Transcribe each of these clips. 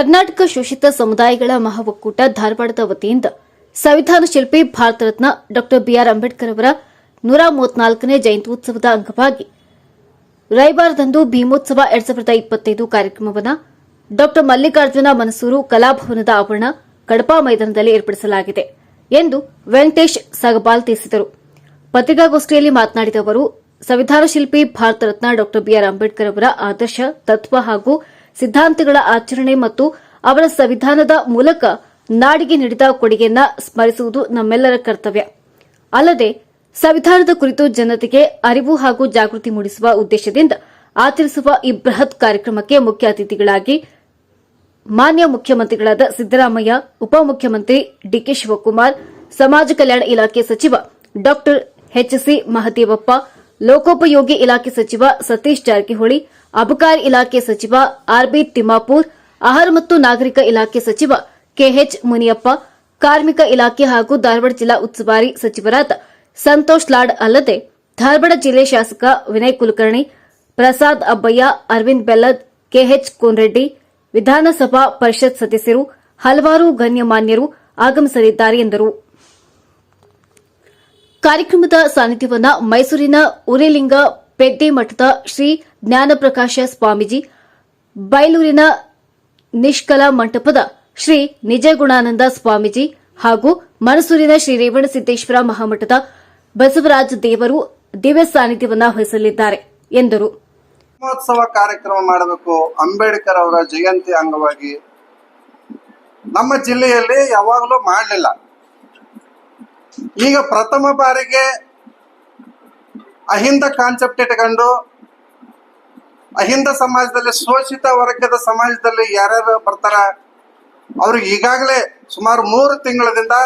ಕರ್ನಾಟಕ ಶೋಷಿತ ಸಮುದಾಯಗಳ ಮಹಾ ಒಕ್ಕೂಟ ಧಾರವಾಡದ ವತಿಯಿಂದ ಸಂವಿಧಾನ ಶಿಲ್ಪಿ ಭಾರತ ರತ್ನ ಡಾ ಬಿಆರ್ ಅಂಬೇಡ್ಕರ್ ಅವರ ನೂರ ಮೂವತ್ನಾಲ್ಕನೇ ಜಯಂತ್ಯುತ್ಸವದ ಅಂಗವಾಗಿ ರವಿವಾರದಂದು ಭೀಮೋತ್ಸವ ಎರಡ್ ಸಾವಿರದ ಇಪ್ಪತ್ತೈದು ಕಾರ್ಯಕ್ರಮವನ್ನು ಡಾ ಮಲ್ಲಿಕಾರ್ಜುನ ಮನಸೂರು ಕಲಾಭವನದ ಆವರಣ ಕಡಪಾ ಮೈದಾನದಲ್ಲಿ ಏರ್ಪಡಿಸಲಾಗಿದೆ ಎಂದು ವೆಂಕಟೇಶ್ ಸಗಬಾಲ್ ತಿಳಿಸಿದರು. ಪತ್ರಿಕಾಗೋಷ್ಠಿಯಲ್ಲಿ ಮಾತನಾಡಿದ ಅವರು, ಸಂವಿಧಾನ ಶಿಲ್ಪಿ ಭಾರತ ರತ್ನ ಡಾ ಬಿಆರ್ ಅಂಬೇಡ್ಕರ್ ಅವರ ಆದರ್ಶ, ತತ್ವ ಹಾಗೂ ಸಿದ್ಧಾಂತಗಳ ಆಚರಣೆ ಮತ್ತು ಅವರ ಸಂವಿಧಾನದ ಮೂಲಕ ನಾಡಿಗೆ ನೀಡಿದ ಕೊಡುಗೆಯನ್ನ ಸ್ಮರಿಸುವುದು ನಮ್ಮೆಲ್ಲರ ಕರ್ತವ್ಯ. ಅಲ್ಲದೆ, ಸಂವಿಧಾನದ ಕುರಿತು ಜನತೆಗೆ ಅರಿವು ಹಾಗೂ ಜಾಗೃತಿ ಮೂಡಿಸುವ ಉದ್ದೇಶದಿಂದ ಆಚರಿಸುವ ಈ ಬೃಹತ್ ಕಾರ್ಯಕ್ರಮಕ್ಕೆ ಮುಖ್ಯ ಅತಿಥಿಗಳಾಗಿ ಮಾನ್ಯ ಮುಖ್ಯಮಂತ್ರಿಗಳಾದ ಸಿದ್ದರಾಮಯ್ಯ, ಉಪಮುಖ್ಯಮಂತ್ರಿ ಡಿಕೆ ಶಿವಕುಮಾರ್, ಸಮಾಜ ಕಲ್ಯಾಣ ಇಲಾಖೆ ಸಚಿವ ಡಾ ಎಚ್ಸಿ ಮಹದೇವಪ್ಪ ಲೋಕೋಪಯೋಗಿ ಇಲಾಖೆ ಸಚಿವ ಸತೀಶ್ ಜಾರಕಿಹೊಳಿ, ಅಬಕಾರಿ ಇಲಾಖೆ ಸಚಿವ ಆರ್ಬಿ ತಿಮ್ಮಾಪೂರ್, ಆಹಾರ ಮತ್ತು ನಾಗರಿಕ ಇಲಾಖೆ ಸಚಿವ ಕೆಎಚ್ ಮುನಿಯಪ್ಪ, ಕಾರ್ಮಿಕ ಇಲಾಖೆ ಹಾಗೂ ಧಾರವಾಡ ಜಿಲ್ಲಾ ಉಸ್ತುವಾರಿ ಸಚಿವರಾದ ಸಂತೋಷ್ ಲಾಡ್ ಅಲ್ಲದೆ ಧಾರವಾಡ ಜಿಲ್ಲೆ ಶಾಸಕ ವಿನಯ್ ಕುಲಕರ್ಣಿ, ಪ್ರಸಾದ್ ಅಬ್ಬಯ್ಯ, ಅರವಿಂದ್ ಬೆಲ್ಲದ್, ಕೆಎಚ್ ಕೋನ್ರೆಡ್ಡಿ, ವಿಧಾನಸಭಾ ಪರಿಷತ್ ಸದಸ್ಯರು, ಹಲವಾರು ಗಣ್ಯಮಾನ್ಯರು ಆಗಮಿಸಲಿದ್ದಾರೆ ಎಂದರು. ಕಾರ್ಯಕ್ರಮದ ಸಾನ್ನಿಧ್ಯವನ್ನ ಮೈಸೂರಿನ ಉರಿಲಿಂಗ ಪೆದ್ದೆ ಮಠದ ಶ್ರೀ ಜ್ಞಾನಪ್ರಕಾಶ ಸ್ವಾಮೀಜಿ, ಬೈಲೂರಿನ ನಿಷ್ಕಲ ಮಂಟಪದ ಶ್ರೀ ನಿಜಗುಣಾನಂದ ಸ್ವಾಮೀಜಿ ಹಾಗೂ ಮನಸೂರಿನ ಶ್ರೀ ರೇವಣ ಸಿದ್ದೇಶ್ವರ ಮಹಾಮಠದ ಬಸವರಾಜ ದೇವರು ದಿವ್ಯ ಸಾನ್ನಿಧ್ಯವನ್ನ ವಹಿಸಲಿದ್ದಾರೆ ಎಂದರು. ಮಹೋತ್ಸವ ಕಾರ್ಯಕ್ರಮ ಮಾಡಬೇಕು. ಅಂಬೇಡ್ಕರ್ ಅವರ ಜಯಂತಿ ಅಂಗವಾಗಿ ನಮ್ಮ ಜಿಲ್ಲೆಯಲ್ಲಿ ಯಾವಾಗಲೂ ಮಾಡಲಿಲ್ಲ. ಈಗ ಪ್ರಥಮ ಬಾರಿಗೆ ಅಹಿಂದ ಕಾನ್ಸೆಪ್ಟ್ ಇಟ್ಕೊಂಡು ಅಹಿಂದ ಸಮಾಜದಲ್ಲಿ ಶೋಷಿತ ವರ್ಗದ ಸಮಾಜದಲ್ಲಿ ಯಾರ್ಯಾರು ಬರ್ತಾರ ಅವ್ರಿಗೆ ಈಗಾಗಲೇ ಸುಮಾರು ಮೂರು ತಿಂಗಳದಿಂದ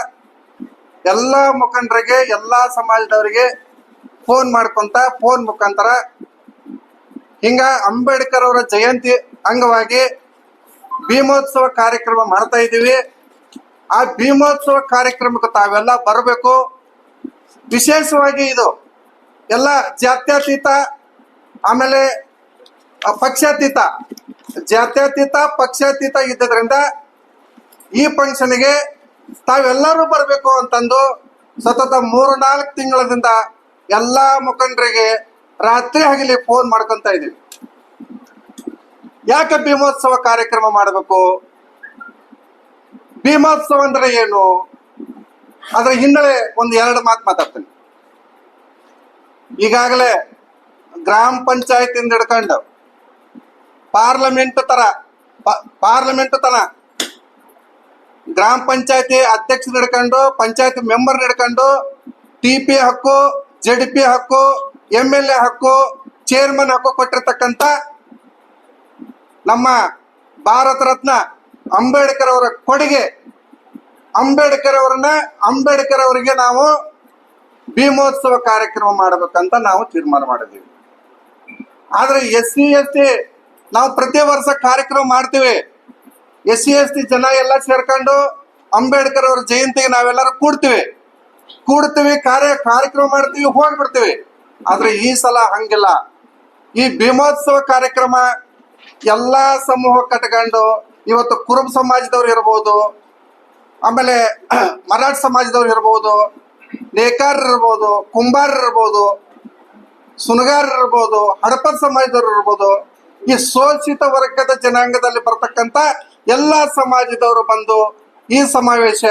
ಎಲ್ಲ ಮುಖಂಡರಿಗೆ, ಎಲ್ಲ ಸಮಾಜದವರಿಗೆ ಫೋನ್ ಮಾಡ್ಕೊಂತ ಫೋನ್ ಮುಖಾಂತರ ಹಿಂಗ ಅಂಬೇಡ್ಕರ್ ಅವರ ಜಯಂತಿ ಅಂಗವಾಗಿ ಭೀಮೋತ್ಸವ ಕಾರ್ಯಕ್ರಮ ಮಾಡ್ತಾ ಇದ್ದೀವಿ. ಆ ಭೀಮೋತ್ಸವ ಕಾರ್ಯಕ್ರಮಕ್ಕೆ ತಾವೆಲ್ಲ ಬರಬೇಕು. ವಿಶೇಷವಾಗಿ ಇದು ಎಲ್ಲ ಜಾತ್ಯತೀತ, ಆಮೇಲೆ ಪಕ್ಷಾತೀತ. ಜಾತ್ಯತೀತ, ಪಕ್ಷಾತೀತ ಇದ್ದದ್ರಿಂದ ಈ ಫಂಕ್ಷನ್ಗೆ ತಾವೆಲ್ಲರೂ ಬರಬೇಕು ಅಂತಂದು ಸತತ ಮೂರು ನಾಲ್ಕು ತಿಂಗಳದಿಂದ ಎಲ್ಲಾ ಮುಖಂಡರಿಗೆ ರಾತ್ರಿ ಆಗಲಿ ಫೋನ್ ಮಾಡ್ಕೊಂತ ಇದೀವಿ ಯಾಕೆ ಭೀಮೋತ್ಸವ ಕಾರ್ಯಕ್ರಮ ಮಾಡಬೇಕು? ಭೀಮೋತ್ಸವ ಅಂದ್ರೆ ಏನು? ಅದರ ಹಿನ್ನೆಲೆ ಒಂದು ಎರಡು ಮಾತು ಮಾತಾಡ್ತೀನಿ. ಈಗಾಗಲೇ ಗ್ರಾಮ ಪಂಚಾಯತ್ ಇಂದ ಹಿಡ್ಕೊಂಡು ಪಾರ್ಲಿಮೆಂಟ್ ತರ ಪಾರ್ಲಿಮೆಂಟ್ ತನ ಗ್ರಾಮ ಪಂಚಾಯತಿ ಅಧ್ಯಕ್ಷ ಹಿಡ್ಕೊಂಡು, ಪಂಚಾಯತ್ ಮೆಂಬರ್ ಹಿಡ್ಕೊಂಡು ಟಿ ಪಿ ಹಕ್ಕು ಜೆಡ್ ಪಿ ಹಕ್ಕು ಎಂ ಎಲ್ ಎ ಹಕ್ಕು, ಚೇರ್ಮನ್ ಹಕ್ಕು ಕೊಟ್ಟಿರ್ತಕ್ಕಂಥ ನಮ್ಮ ಭಾರತ ರತ್ನ ಅಂಬೇಡ್ಕರ್ ಅವರ ಕೊಡುಗೆ ಅಂಬೇಡ್ಕರ್ ಅವರನ್ನ ಅಂಬೇಡ್ಕರ್ ಅವರಿಗೆ ನಾವು ಭೀಮೋತ್ಸವ ಕಾರ್ಯಕ್ರಮ ಮಾಡಬೇಕಂತ ನಾವು ತೀರ್ಮಾನ ಮಾಡಿದ್ದೀವಿ. ಆದ್ರೆ ಎಸ್ ಸಿ ಎಸ್ ಟಿ ನಾವು ಪ್ರತಿ ವರ್ಷ ಕಾರ್ಯಕ್ರಮ ಮಾಡ್ತೀವಿ. ಎಸ್ ಸಿ ಎಸ್ ಟಿ ಜನ ಎಲ್ಲ ಸೇರ್ಕೊಂಡು ಅಂಬೇಡ್ಕರ್ ಅವರ ಜಯಂತಿಗೆ ನಾವೆಲ್ಲರೂ ಕೂಡ್ತೀವಿ. ಕೂಡ್ತೀವಿ, ಕಾರ್ಯ, ಕಾರ್ಯಕ್ರಮ ಮಾಡ್ತೀವಿ, ಹೋಗ್ಬಿಡ್ತೀವಿ. ಆದ್ರೆ ಈ ಸಲ ಹಂಗಿಲ್ಲ. ಈ ಭೀಮೋತ್ಸವ ಕಾರ್ಯಕ್ರಮ ಎಲ್ಲಾ ಸಮೂಹ ಕಟ್ಕೊಂಡು ಇವತ್ತು ಕುರುಬ ಸಮಾಜದವ್ರು ಇರ್ಬೋದು, ಆಮೇಲೆ ಮರಾಠ ಸಮಾಜದವ್ರು ಇರ್ಬೋದು ನೇಕಾರರು ಇರ್ಬೋದು, ಕುಂಬಾರ್ ಇರ್ಬೋದು ಸುನಗಾರರು ಇರ್ಬೋದು, ಹಡಪದ ಸಮಾಜದವ್ರು ಇರ್ಬೋದು, ಈ ಶೋಷಿತ ವರ್ಗದ ಜನಾಂಗದಲ್ಲಿ ಬರ್ತಕ್ಕಂತ ಎಲ್ಲಾ ಸಮಾಜದವರು ಬಂದು ಈ ಸಮಾವೇಶ,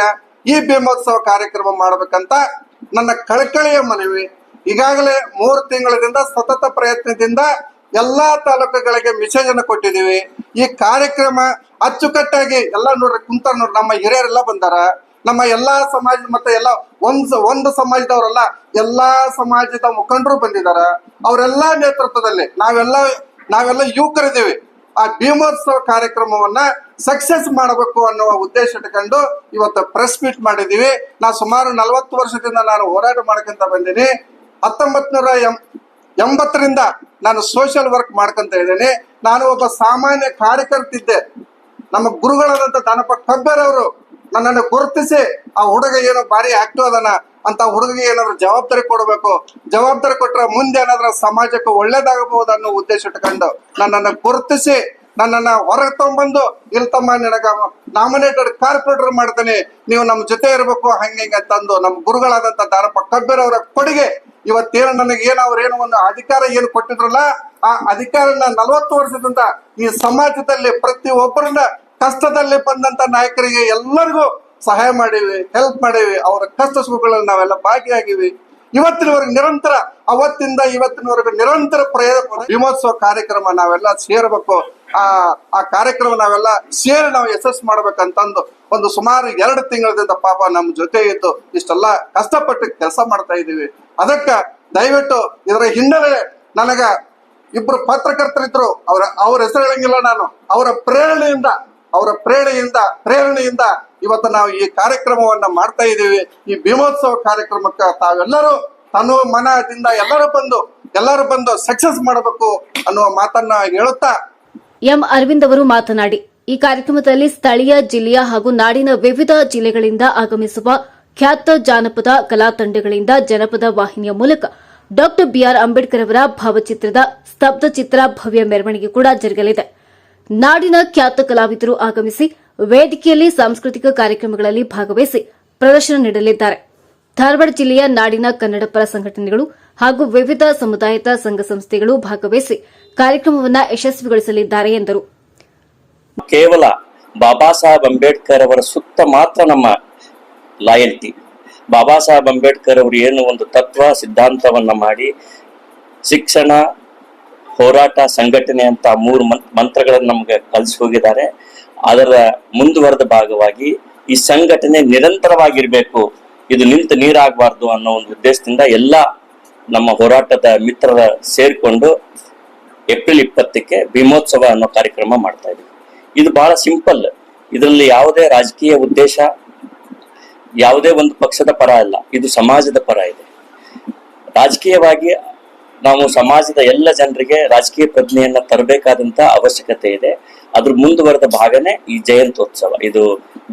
ಈ ಭೀಮೋತ್ಸವ ಕಾರ್ಯಕ್ರಮ ಮಾಡ್ಬೇಕಂತ ನನ್ನ ಕಳಕಳಿಯ ಮನವಿ. ಈಗಾಗಲೇ ಮೂರು ತಿಂಗಳಿಂದ ಸತತ ಪ್ರಯತ್ನದಿಂದ ಎಲ್ಲಾ ತಾಲೂಕುಗಳಿಗೆ ಮೆಸೇಜ್ ಅನ್ನು ಕೊಟ್ಟಿದ್ದೀವಿ. ಈ ಕಾರ್ಯಕ್ರಮ ಅಚ್ಚುಕಟ್ಟಾಗಿ ಎಲ್ಲ ನೋಡ್ರಿ, ಕುಂತಾರ ನೋಡ್ರಿ, ನಮ್ಮ ಹಿರಿಯರೆಲ್ಲ ಬಂದಾರ. ನಮ್ಮ ಎಲ್ಲಾ ಸಮಾಜ ಮತ್ತೆ ಎಲ್ಲ ಒಂದ್ ಒಂದು ಸಮಾಜದವರೆಲ್ಲ ಎಲ್ಲಾ ಸಮಾಜದ ಮುಖಂಡರು ಬಂದಿದಾರ. ಅವರೆಲ್ಲಾ ನೇತೃತ್ವದಲ್ಲಿ ನಾವೆಲ್ಲ ನಾವೆಲ್ಲ ಯುವಕರಿದ್ದೀವಿ. ಆ ಭೀಮೋತ್ಸವ ಕಾರ್ಯಕ್ರಮವನ್ನ ಸಕ್ಸಸ್ ಮಾಡಬೇಕು ಅನ್ನುವ ಉದ್ದೇಶ ಇಟ್ಕೊಂಡು ಇವತ್ತು ಪ್ರೆಸ್ ಮೀಟ್ ಮಾಡಿದೀವಿ ನಾ ಸುಮಾರು ನಲವತ್ತು ವರ್ಷದಿಂದ ನಾನು ಹೋರಾಟ ಮಾಡ್ಕೊಂತ ಬಂದೀನಿ. ಹತ್ತೊಂಬತ್ ನೂರ ಎಂ ಎಂಬತ್ತರಿಂದ ನಾನು ಸೋಷಿಯಲ್ ವರ್ಕ್ ಮಾಡ್ಕೊಂತ ಇದ್ದೇನೆ. ನಾನು ಒಬ್ಬ ಸಾಮಾನ್ಯ ಕಾರ್ಯಕರ್ತಿದ್ದೆ. ನಮ್ಮ ಗುರುಗಳಾದಂತ ದಾನಪ್ಪ ಅವರು ನನ್ನನ್ನು ಗುರುತಿಸಿ, ಆ ಹುಡುಗ ಏನೋ ಭಾರಿ ಆಕ್ಟಿವ್ ಅದನ ಅಂತ ಹುಡುಗಿಗೆ ಏನಾದ್ರು ಜವಾಬ್ದಾರಿ ಕೊಡಬೇಕು. ಜವಾಬ್ದಾರಿ ಕೊಟ್ಟರೆ ಮುಂದೆ ಏನಾದ್ರೂ ಸಮಾಜಕ್ಕೆ ಒಳ್ಳೇದಾಗಬಹುದು ಅನ್ನೋ ಉದ್ದೇಶ ಇಟ್ಕೊಂಡು ನನ್ನನ್ನು ಗುರುತಿಸಿ ನನ್ನನ್ನ ಹೊರಗೆ ತಗೊಂಡ್ಬಂದು, ಇಲ್ಲಿ ತಮ್ಮ, ನಿನಗ ನಾಮಿನೇಟೆಡ್ ಕಾರ್ಪೊರೇಟರ್ ಮಾಡ್ತೇನೆ, ನೀವು ನಮ್ಮ ಜೊತೆ ಇರಬೇಕು, ಹಂಗೆ ಅಂತಂದು ನಮ್ಮ ಗುರುಗಳಾದಂತ ದಾರಪ್ಪ ಅವರ ಕೊಡುಗೆ. ಇವತ್ತೇನು ನನಗೆ ಏನು ಅವ್ರೇನು ಒಂದು ಅಧಿಕಾರ ಏನು ಕೊಟ್ಟಿದ್ರಲ್ಲ, ಆ ಅಧಿಕಾರನ ನಲವತ್ತು ವರ್ಷದಿಂದ ಈ ಸಮಾಜದಲ್ಲಿ ಪ್ರತಿ ಒಬ್ಬರನ್ನ ಕಷ್ಟದಲ್ಲಿ ಬಂದಂತ ನಾಯಕರಿಗೆ ಎಲ್ಲರಿಗೂ ಸಹಾಯ ಮಾಡಿವಿ ಹೆಲ್ಪ್ ಮಾಡಿವಿ, ಅವರ ಕಷ್ಟ ಸುಖಗಳಲ್ಲಿ ನಾವೆಲ್ಲ ಭಾಗಿಯಾಗಿವಿ. ಇವತ್ತಿನವರೆಗೆ ನಿರಂತರ, ಅವತ್ತಿಂದ ಇವತ್ತಿನವರೆಗೂ ನಿರಂತರ ಪ್ರಯತ್ನ, ವಿಮೋತ್ಸವ ಕಾರ್ಯಕ್ರಮ ನಾವೆಲ್ಲ ಸೇರ್ಬೇಕು. ಆ ಆ ಕಾರ್ಯಕ್ರಮ ನಾವೆಲ್ಲ ಸೇರಿ ನಾವು ಯಶಸ್ಸು ಮಾಡ್ಬೇಕಂತಂದು ಒಂದು ಸುಮಾರು ಎರಡು ತಿಂಗಳದಿಂದ ಪಾಪ ನಮ್ಮ ಜೊತೆ ಇದ್ದು ಇಷ್ಟೆಲ್ಲ ಕಷ್ಟಪಟ್ಟು ಕೆಲಸ ಮಾಡ್ತಾ ಇದ್ದೀವಿ. ಅದಕ್ಕ ದಯವಿಟ್ಟು ಇದರ ಹಿನ್ನೆಲೆ ನನಗ ಇಬ್ರು ಪತ್ರಕರ್ತರಿದ್ರು, ಅವರ ಅವ್ರ ಹೆಸರು ಹೇಳಂಗಿಲ್ಲ ನಾನು, ಅವರ ಪ್ರೇರಣೆಯಿಂದ ಅವರ ಪ್ರೇರಣೆಯಿಂದ ಪ್ರೇರಣೆಯಿಂದ ಇವತ್ತು ನಾವು ಈ ಕಾರ್ಯಕ್ರಮವನ್ನ ಮಾಡ್ತಾ ಇದ್ದೀವಿ. ಈ ಭೀಮೋತ್ಸವ ಕಾರ್ಯಕ್ರಮಕ್ಕೆ ತಾವೆಲ್ಲರೂ ತನು ಮನದಿಂದ ಎಲ್ಲರೂ ಬಂದು ಎಲ್ಲರೂ ಬಂದು ಸಕ್ಸಸ್ ಮಾಡಬೇಕು ಅನ್ನುವ ಮಾತನ್ನ ಹೇಳುತ್ತಾ ಎಂ ಅರವಿಂದ್ ಅವರು ಮಾತನಾಡಿ, ಈ ಕಾರ್ಯಕ್ರಮದಲ್ಲಿ ಸ್ಥಳೀಯ ಜಿಲ್ಲೆಯ ಹಾಗೂ ನಾಡಿನ ವಿವಿಧ ಜಿಲ್ಲೆಗಳಿಂದ ಆಗಮಿಸುವ ಖ್ಯಾತ ಜಾನಪದ ಕಲಾ ತಂಡಗಳಿಂದ ಜನಪದ ವಾಹಿನಿಯ ಮೂಲಕ ಡಾಕ್ಟರ್ ಬಿಆರ್ ಅಂಬೇಡ್ಕರ್ ಅವರ ಭಾವಚಿತ್ರದ ಸ್ತಬ್ಧ ಚಿತ್ರ ಭವ್ಯ ಮೆರವಣಿಗೆ ಕೂಡ ಜರುಗಲಿದೆ. ನಾಡಿನ ಖ್ಯಾತ ಕಲಾವಿದರು ಆಗಮಿಸಿ ವೇದಿಕೆಯಲ್ಲಿ ಸಾಂಸ್ಕೃತಿಕ ಕಾರ್ಯಕ್ರಮಗಳಲ್ಲಿ ಭಾಗವಹಿಸಿ ಪ್ರದರ್ಶನ ನೀಡಲಿದ್ದಾರೆ. ಧಾರವಾಡ ಜಿಲ್ಲೆಯ ನಾಡಿನ ಕನ್ನಡ ಪರ ಸಂಘಟನೆಗಳು ಹಾಗೂ ವಿವಿಧ ಸಮುದಾಯದ ಸಂಘ ಸಂಸ್ಥೆಗಳು ಭಾಗವಹಿಸಿ ಕಾರ್ಯಕ್ರಮವನ್ನು ಯಶಸ್ವಿಗೊಳಿಸಲಿದ್ದಾರೆ ಎಂದರು. ಕೇವಲ ಬಾಬಾ ಸಾಹೇಬ್ ಅಂಬೇಡ್ಕರ್ ಅವರ ಸುತ್ತ ಮಾತ್ರ ನಮ್ಮ ಲಾಯಲ್ಟಿ. ಬಾಬಾ ಸಾಹೇಬ್ ಅಂಬೇಡ್ಕರ್ ಅವರು ಏನು ಒಂದು ತತ್ವ, ಸಿದ್ಧಾಂತವನ್ನ ಮಾಡಿ ಶಿಕ್ಷಣ, ಹೋರಾಟ, ಸಂಘಟನೆ ಅಂತ ಮೂರು ಮಂತ್ರಗಳನ್ನು ನಮಗೆ ಕಲಿಸಿ ಹೋಗಿದ್ದಾರೆ. ಅದರ ಮುಂದುವರೆದ ಭಾಗವಾಗಿ ಈ ಸಂಘಟನೆ ನಿರಂತರವಾಗಿರ್ಬೇಕು, ಇದು ನಿಂತು ನೀರಾಗಬಾರ್ದು ಅನ್ನೋ ಒಂದು ಉದ್ದೇಶದಿಂದ ಎಲ್ಲ ನಮ್ಮ ಹೋರಾಟದ ಮಿತ್ರರ ಸೇರಿಕೊಂಡು ಏಪ್ರಿಲ್ ಇಪ್ಪತ್ತಕ್ಕೆ ಭೀಮೋತ್ಸವ ಅನ್ನೋ ಕಾರ್ಯಕ್ರಮ ಮಾಡ್ತಾ ಇದ್ದೀವಿ ಇದು ಬಹಳ ಸಿಂಪಲ್. ಇದರಲ್ಲಿ ಯಾವುದೇ ರಾಜಕೀಯ ಉದ್ದೇಶ, ಯಾವುದೇ ಒಂದು ಪಕ್ಷದ ಪರ ಅಲ್ಲ, ಇದು ಸಮಾಜದ ಪರ ಇದೆ. ರಾಜಕೀಯವಾಗಿ ನಾವು ಸಮಾಜದ ಎಲ್ಲ ಜನರಿಗೆ ರಾಜಕೀಯ ಪ್ರಜ್ಞೆಯನ್ನ ತರಬೇಕಾದಂತ ಅವಶ್ಯಕತೆ ಇದೆ. ಅದ್ರ ಮುಂದುವರೆದ ಭಾಗನೇ ಈ ಜಯಂತ್ಯೋತ್ಸವ, ಇದು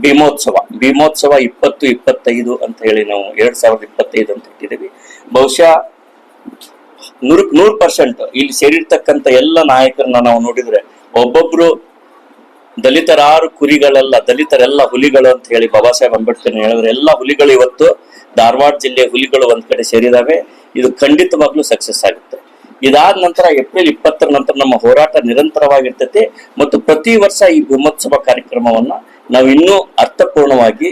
ಭೀಮೋತ್ಸವ. ಭೀಮೋತ್ಸವ ಇಪ್ಪತ್ತು, ಇಪ್ಪತ್ತೈದು ಅಂತ ಹೇಳಿ ನಾವು ಎರಡ್ ಸಾವಿರದ ಇಪ್ಪತ್ತೈದು ಅಂತ ಇಟ್ಟಿದ್ದೀವಿ. ಬಹುಶಃ ನೂರ್ ನೂರ್ ಪರ್ಸೆಂಟ್ ಇಲ್ಲಿ ಸೇರಿರ್ತಕ್ಕಂಥ ಎಲ್ಲ ನಾಯಕರನ್ನ ನಾವು ನೋಡಿದ್ರೆ ಒಬ್ಬೊಬ್ರು ದಲಿತರಾರು ಕುರಿಗಳೆಲ್ಲ, ದಲಿತರೆಲ್ಲ ಹುಲಿಗಳು ಅಂತ ಹೇಳಿ ಬಾಬಾ ಸಾಹೇಬ್ ಅಂಬೇಡ್ಕರ್ ಹೇಳಿದ್ರೆ ಎಲ್ಲ ಹುಲಿಗಳು ಇವತ್ತು ಧಾರವಾಡ ಜಿಲ್ಲೆಯ ಹುಲಿಗಳು ಒಂದ್ ಕಡೆ ಸೇರಿದಾವೆ. ಇದು ಖಂಡಿತವಾಗ್ಲೂ ಸಕ್ಸಸ್ ಆಗುತ್ತೆ. ಇದಾದ ನಂತರ ಏಪ್ರಿಲ್ ಇಪ್ಪತ್ತರ ನಂತರ ನಮ್ಮ ಹೋರಾಟ ನಿರಂತರವಾಗಿರ್ತೈತಿ ಮತ್ತು ಪ್ರತಿ ವರ್ಷ ಈ ಬ್ರಹ್ಮೋತ್ಸವ ಕಾರ್ಯಕ್ರಮವನ್ನ ನಾವು ಇನ್ನೂ ಅರ್ಥಪೂರ್ಣವಾಗಿ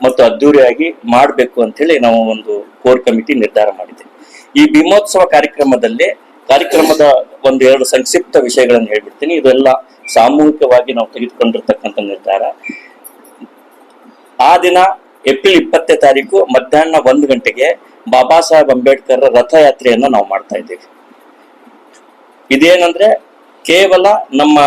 ಮತ್ತು ಅದ್ದೂರಿಯಾಗಿ ಮಾಡಬೇಕು ಅಂತ ಹೇಳಿ ನಾವು ಒಂದು ಕೋರ್ ಕಮಿಟಿ ನಿರ್ಧಾರ ಮಾಡಿದೆ ಈ ಭೀಮೋತ್ಸವ ಕಾರ್ಯಕ್ರಮದಲ್ಲಿ ಕಾರ್ಯಕ್ರಮದ ಒಂದು ಎರಡು ಸಂಕ್ಷಿಪ್ತ ವಿಷಯಗಳನ್ನು ಹೇಳ್ಬಿಡ್ತೀನಿ. ಇದೆಲ್ಲ ಸಾಮೂಹಿಕವಾಗಿ ನಾವು ತೆಗೆದುಕೊಂಡಿರ್ತಕ್ಕಂಥ ನಿರ್ಧಾರ. ಆ ದಿನ ಏಪ್ರಿಲ್ ಇಪ್ಪತ್ತನೇ ತಾರೀಕು ಮಧ್ಯಾಹ್ನ ಒಂದು ಗಂಟೆಗೆ ಬಾಬಾ ಸಾಹೇಬ್ ಅಂಬೇಡ್ಕರ್ ರಥಯಾತ್ರೆಯನ್ನ ನಾವು ಮಾಡ್ತಾ ಇದ್ದೀವಿ. ಇದೇನಂದ್ರೆ ಕೇವಲ ನಮ್ಮ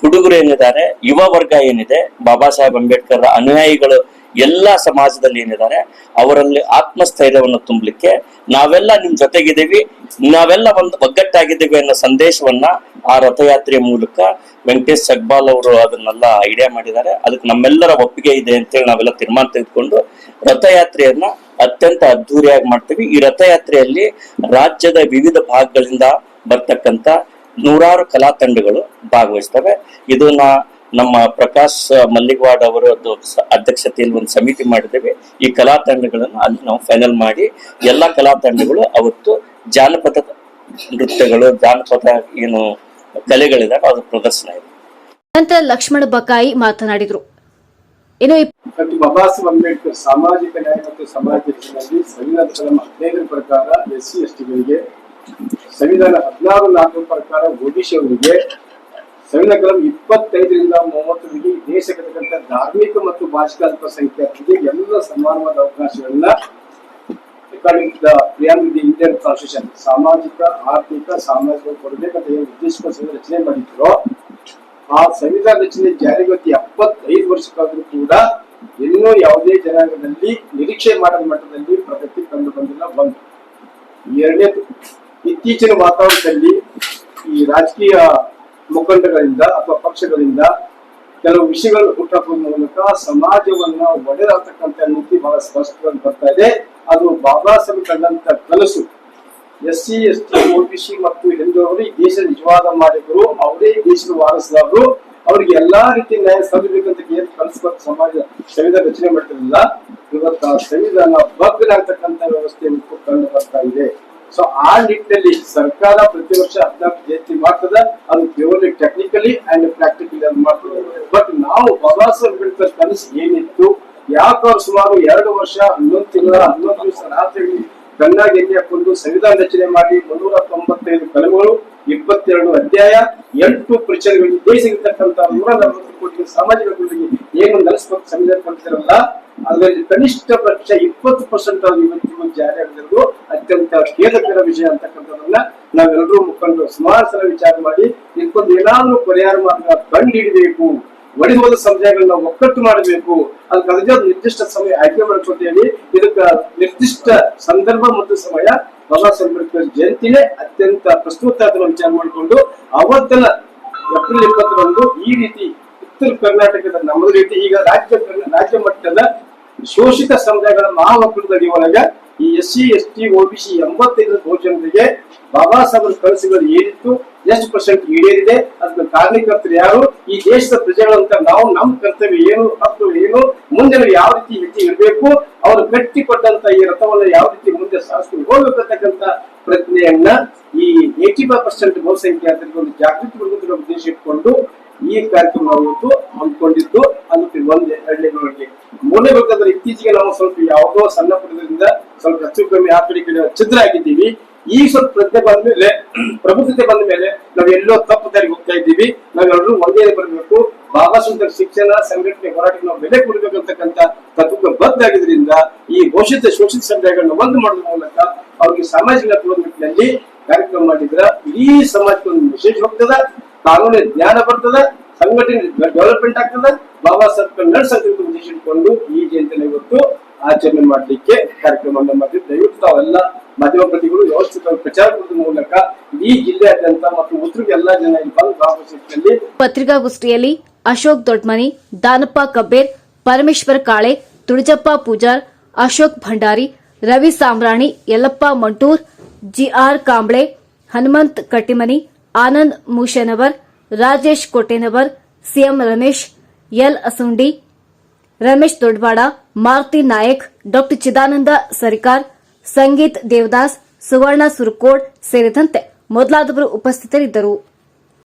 ಹುಡುಗರು ಏನಿದ್ದಾರೆ, ಯುವ ವರ್ಗ ಏನಿದೆ, ಬಾಬಾ ಸಾಹೇಬ್ ಅಂಬೇಡ್ಕರ್ ಅನುಯಾಯಿಗಳು ಎಲ್ಲ ಸಮಾಜದಲ್ಲಿ ಏನಿದ್ದಾರೆ, ಅವರಲ್ಲಿ ಆತ್ಮಸ್ಥೈರ್ಯವನ್ನು ತುಂಬಲಿಕ್ಕೆ ನಾವೆಲ್ಲ ನಿಮ್ ಜೊತೆಗಿದ್ದೀವಿ, ನಾವೆಲ್ಲ ಒಂದು ಒಗ್ಗಟ್ಟಾಗಿದ್ದೀವಿ ಅನ್ನೋ ಸಂದೇಶವನ್ನ ಆ ರಥಯಾತ್ರೆಯ ಮೂಲಕ ವೆಂಕಟೇಶ್ ಸಗ್ಬಾಲ್ ಅವರು ಅದನ್ನೆಲ್ಲ ಐಡಿಯಾ ಮಾಡಿದ್ದಾರೆ. ಅದಕ್ಕೆ ನಮ್ಮೆಲ್ಲರ ಒಪ್ಪಿಗೆ ಇದೆ ಅಂತೇಳಿ ನಾವೆಲ್ಲ ತೀರ್ಮಾನ ತೆಗೆದುಕೊಂಡು ರಥಯಾತ್ರೆಯನ್ನ ಅತ್ಯಂತ ಅದ್ಧೂರಿಯಾಗಿ ಮಾಡ್ತೀವಿ. ಈ ರಥಯಾತ್ರೆಯಲ್ಲಿ ರಾಜ್ಯದ ವಿವಿಧ ಭಾಗಗಳಿಂದ ಬರ್ತಕ್ಕಂತ ನೂರಾರು ಕಲಾ ತಂಡಗಳು ಭಾಗವಹಿಸ್ತವೆ. ಇದನ್ನ ನಮ್ಮ ಪ್ರಕಾಶ್ ಮಲ್ಲಿಗವಾಡ್ ಅವರ ಒಂದು ಅಧ್ಯಕ್ಷತೆಯಲ್ಲಿ ಒಂದು ಸಮಿತಿ ಮಾಡಿದ್ದೇವೆ. ಈ ಕಲಾ ತಂಡಗಳನ್ನು ಅಲ್ಲಿ ನಾವು ಫೈನಲ್ ಮಾಡಿ ಎಲ್ಲ ಕಲಾ ತಂಡಗಳು ಅವತ್ತು ಜಾನಪದ ನೃತ್ಯಗಳು ಜಾನಪದ ಏನು ಕಲೆಗಳಿದಾವೆ ಅದು ಪ್ರದರ್ಶನ ಇದೆ. ನಂತರ ಲಕ್ಷ್ಮಣ ಬಕಾಯಿ ಮಾತನಾಡಿದ್ರು. ಏನು ಬಾಬಾ ಸಾಹೇಬ್ ಅಂಬೇಡ್ಕರ್ ಸಾಮಾಜಿಕ ನ್ಯಾಯ ಮತ್ತು ಸಮಾಜ ಸಂವಿಧಾನ ಕಲಂ ಹದಿನೈದರ ಪ್ರಕಾರ ಎಸ್ ಸಿ ಎಸ್ ಟಿಗಳಿಗೆ ಸಂವಿಧಾನ ಹದಿನಾರು ನಾಲ್ಕು ಪ್ರಕಾರ ಒಡಿಶಾ ಅವರಿಗೆ ಸಂವಿಧಾನ ಇಪ್ಪತ್ತೈದರಿಂದ ಮೂವತ್ತರಿಗೆ ದೇಶಕ್ಕೆ ದೇಶಕ್ಕಿರ್ತಕ್ಕಂಥ ಧಾರ್ಮಿಕ ಮತ್ತು ಭಾಷಿಕ ಅಲ್ಪಸಂಖ್ಯಾತರಿಗೆ ಎಲ್ಲ ಸಮಾನವಾದ ಅವಕಾಶಗಳನ್ನ ಅಕಾರ್ಡಿಂಗ್ ದ ಇಂಡಿಯನ್ ಕಾನ್ಸ್ಟಿಟ್ಯೂಷನ್ ಸಾಮಾಜಿಕ, ಆರ್ಥಿಕ, ಸಾಮಾಜಿಕ ಏನು ಉದ್ದೇಶಕ್ಕೋಸ್ಕರ ರಚನೆ ಮಾಡಿದ್ರು. ಆ ಸಂವಿಧಾನ ರಚನೆ ಜಾರಿಗೆ ಬಂದು ಎಪ್ಪತ್ತೈದು ವರ್ಷಕ್ಕಾದ್ರೂ ಕೂಡ ಇನ್ನೂ ಯಾವುದೇ ಜನಾಂಗದಲ್ಲಿ ನಿರೀಕ್ಷೆ ಮಾಡದ ಮಟ್ಟದಲ್ಲಿ ಪ್ರಗತಿ ಕಂಡು ಬಂದಿಲ್ಲ ಒಂದು ಎರಡನೇ ಇತ್ತೀಚಿನ ವಾತಾವರಣದಲ್ಲಿ ಈ ರಾಜಕೀಯ ಮುಖಂಡಗಳಿಂದ ಅಥವಾ ಪಕ್ಷಗಳಿಂದ ಕೆಲವು ವಿಷಯಗಳು ಹುಟ್ಟುಹಾಕುವ ಮೂಲಕ ಸಮಾಜವನ್ನ ಒಡೆದಾಗ್ತಕ್ಕಂಥ ನೀತಿ ಬಹಳ ಸ್ಪಷ್ಟವಾಗಿ ಬರ್ತಾ ಇದೆ. ಅದು ಬಾಬಾ ಸಾಹೇಬ್ ಕಂಡಂತ ಕನಸು. S C S T OBC ಮತ್ತು ಹಿಂದುಳಿದವರು ಈ ದೇಶದ ನಿಜವಾದ ಮಾಲೀಕರು, ಅವರೇ ದೇಶದ ವಾರಸುದಾರರು. ಅವ್ರಿಗೆ ಎಲ್ಲಾ ರೀತಿ ನ್ಯಾಯ ಸಲ್ಲಬೇಕಂತ ಏನ್ ಕಲಿಸ್ಬೇಕು ಸಮಾಜ ಸಂವಿಧಾನ ರಚನೆ ಮಾಡ್ತಿರಲಿಲ್ಲ. ಇವತ್ತು ಆ ಸಂವಿಧಾನ ಬಗ್ಗನಾಗ್ತಕ್ಕಂಥ ವ್ಯವಸ್ಥೆ ಕಂಡು ಬರ್ತಾ ಇದೆ. ಸೊ ಆ ನಿಟ್ಟಿನಲ್ಲಿ ಸರ್ಕಾರ ಪ್ರತಿ ವರ್ಷ ಹದಿನಾಲ್ಕು ಜಯಂತಿ ಮಾಡ್ತದೆ. ಅದು ಕೇವಲ ಟೆಕ್ನಿಕಲಿ ಅಂಡ್ ಪ್ರಾಕ್ಟಿಕಲಿ ಅದು ಮಾಡ್ತದೆ. ಬಟ್ ನಾವು ಬಾಬಾ ಸಾಹೇಬ್ ಅಂಬೇಡ್ಕರ್ ಕನಸು ಏನಿತ್ತು? ಯಾಕೋ ಸುಮಾರು ಎರಡು ವರ್ಷ, ಹನ್ನೊಂದು ತಿಂಗಳ, ಹನ್ನೊಂದು ದಿವಸ ರಾತ್ರಿ ಕಣ್ಣಾಗಿ ಎಣ್ಣೆ ಹಾಕೊಂಡು ಸಂವಿಧಾನ ರಚನೆ ಮಾಡಿ ಮುನ್ನೂರ ತೊಂಬತ್ತೈದು ಕಲಮಗಳು ಇಪ್ಪತ್ತೆರಡು ಅಧ್ಯಾಯ ಎಂಟು ಪ್ರಚಾರಗಳಿಗೆ ಇರ್ತಕ್ಕಂಥ ನೂರ ನಲವತ್ತು ಕೋಟಿ ಸಾಮಾಜಿಕ ಗುಂಡಿಗೆ ಏನು ನಡೆಸಬೇಕು. ಸಂವಿಧಾನ ಕೊಡ್ತಿರಲ್ಲ ಅದರಲ್ಲಿ ಕನಿಷ್ಠ ಪಕ್ಷ ಇಪ್ಪತ್ತು ಪರ್ಸೆಂಟ್ ಇವತ್ತು ಜಾರಿ ಆಗಿರೋದು ಅತ್ಯಂತ ಖೇದಕರ ವಿಷಯ ಅಂತಕ್ಕಂಥದ್ದನ್ನ ನಾವೆಲ್ಲರೂ ಮುಖಂಡರು ಸುಮಾರು ಸಲ ವಿಚಾರ ಮಾಡಿ, ಇದಕ್ಕೊಂದು ಏನಾದ್ರೂ ಪರಿಹಾರ ಮಾರ್ಗ ಕಂಡು ಹಿಡಿಬೇಕು. ಹೋದ ಸಮುದಾಯಗಳನ್ನ ಒಕ್ಕಟ್ಟು ಮಾಡಬೇಕು. ಅದಕ್ಕೆ ಅದಕ್ಕೆ ನಿರ್ದಿಷ್ಟ ಸಮಯ ಆಯ್ಕೆ ಮಾಡ್ಕೊತೇವೆ. ಇದಕ್ಕ ನಿರ್ದಿಷ್ಟ ಸಂದರ್ಭ ಮತ್ತು ಸಮಯ ಬಾಬಾ ಸಾಹೇಬ್ ಅಂಬೇಡ್ಕರ್ ಜಯಂತಿನೇ ಅತ್ಯಂತ ಪ್ರಸ್ತುತ ಅದನ್ನ ವಿಚಾರ ಮಾಡಿಕೊಂಡು ಅವತ್ತಿನ ಏಪ್ರಿಲ್ ಇಪ್ಪತ್ತರಂದು ಈ ರೀತಿ ಉತ್ತರ ಕರ್ನಾಟಕದ ನಮ್ಮದು ರೀತಿ ಈಗ ರಾಜ್ಯ ರಾಜ್ಯ ಮಟ್ಟದ ಶೋಷಿತ ಸಮುದಾಯಗಳ ಮಹಾ ಒಕ್ಕೂಟದ ಒಳಗ ಈ S C S T C ಎಂಬತ್ತೈದು ಭೋಜನರಿಗೆ ಬಾಬಾ ಸಾಹೇಬರ ಕನಸುಗಳು ಏನಿತ್ತು, ಎಷ್ಟು ಪರ್ಸೆಂಟ್ ಈಡೇರಿದೆ, ಅದಕ್ಕೆ ಕಾರಣಕರ್ತರು ಯಾರು, ಈ ದೇಶದ ಪ್ರಜೆಗಳಂತ ನಾವು ನಮ್ಮ ಕರ್ತವ್ಯ ಏನು ಹಕ್ಕು ಏನು, ಮುಂದೆ ಯಾವ ರೀತಿ ಹೆಜ್ಜೆ ಇರಬೇಕು ಅವರು ಕಟ್ಟಿಕೊಟ್ಟಂತ ಈ ರಥವನ್ನು ಯಾವ ರೀತಿ ಮುಂದೆ ಸಾಗಿಸ್ಕೊಂಡು ಹೋಗ್ಬೇಕಂತಕ್ಕಂತ ಪ್ರಜ್ಞೆಯನ್ನ ಈ ಏಟಿ ಫೈವ್ ಪರ್ಸೆಂಟ್ ಬಹುಸಂಖ್ಯಾತರಿಗೆ ಒಂದು ಜಾಗೃತಿ ಬರುವುದರ ಉದ್ದೇಶ ಇಟ್ಕೊಂಡು ಈ ಕಾರ್ಯಕ್ರಮ ಮಾಡುವುದು ಹಮ್ಮಿಕೊಂಡಿದ್ದು. ಅದಕ್ಕೆ ಒಂದು ಎರಡನೇ ಮೂರನೇ ಬೇಕಾದ್ರೆ ಇತ್ತೀಚೆಗೆ ನಾವು ಸ್ವಲ್ಪ ಯಾವುದೋ ಸಣ್ಣ ಸ್ವಲ್ಪ ಹೆಚ್ಚು ಕಮ್ಮಿ ಆ ಕಡೆ ಕಡೆ ಆಗಿದ್ದೀವಿ ಈಗ ಸ್ವಲ್ಪ ಪ್ರಜ್ಞೆ ಬಂದ ಮೇಲೆ, ಪ್ರಬುದ್ಧತೆ ಬಂದ ಮೇಲೆ ನಾವು ಎಲ್ಲೋ ತಪ್ಪು ದಾರಿಗೆ ಹೋಗ್ತಾ ಇದ್ದೀವಿ. ನಾವೆಲ್ಲರೂ ಒಂದೇ ಬರಬೇಕು. ಬಾಬಾ ಸುಂದರ್ ಶಿಕ್ಷಣ ಸಂಘಟನೆ ಹೋರಾಟಕ್ಕೆ ನಾವು ಬೆಲೆ ಕೊಡಬೇಕಂತಕ್ಕಂಥ ತತ್ವಕ್ಕೆ ಬದ್ಧ ಆಗಿದ್ರಿಂದ ಈ ಘೋಷಿತ ಶೋಷಿತ ಸಮುದಾಯಗಳನ್ನ ಒಂದು ಮಾಡುವ ಮೂಲಕ ಅವ್ರಿಗೆ ಸಾಮಾಜಿಕ ನಿಟ್ಟಿನಲ್ಲಿ ಕಾರ್ಯಕ್ರಮ ಮಾಡಿದ್ರ ಇಡೀ ಸಮಾಜಕ್ಕೆ ಒಂದು ಮೆಸೇಜ್ ಹೋಗ್ತದ, ಕಾನೂನಿನ ಜ್ಞಾನ ಬರ್ತದ, ಸಂಘಟನೆ ಡೆವಲಪ್ಮೆಂಟ್ ಆಗ್ತದ, ಬಾಬಾ ಸಾಹೇಬ್ ನಡ್ಸಂತ ಉದ್ದೇಶ ಇಟ್ಕೊಂಡು ಈ ಜಯಂತಿನ ಇವತ್ತು ಆಚರಣೆ ಮಾಡ್ಲಿಕ್ಕೆ ಕಾರ್ಯಕ್ರಮವನ್ನು ಮಾಡಿದ್ರು ದಯವಿಟ್ಟು ತಾವೆಲ್ಲ ಮಾಧ್ಯಮ ಪ್ರತಿಗಳು ವ್ಯವಸ್ಥಿತ ಪ್ರಚಾರ ಕೊಡೋದ್ರ ಮೂಲಕ ಈ ಜಿಲ್ಲೆಯಾದ್ಯಂತ ಮತ್ತು ಉತ್ತರದ ಎಲ್ಲಾ ಜನ ಇಲ್ಲಿ ಬಂದು ಪತ್ರಿಕಾಗೋಷ್ಠಿಯಲ್ಲಿ Ashok Dodmani, Danappa Kabber Parameshwar Kale, Tulajappa Pujar, Ashok Bhandari, Ravi Samrani, Yallappa Mantur, GR Kamble, Hanumant Kattimani, Anand Mooshanavar Rajesh Kottenavar, CM Ramesh, L Asundi, Ramesh Dodwad, Maruti Nayak ಡಾ ಚಿದಾನಂದ ಸರಿಕಾರ್ ಸಂಗೀತ್ ದೇವದಾಸ್ ಸುವರ್ಣ ಸುರ್ಕೋಡ್ ಸೇರಿದಂತೆ ಮೊದಲಾದವರು ಉಪಸ್ಥಿತರಿದ್ದರು.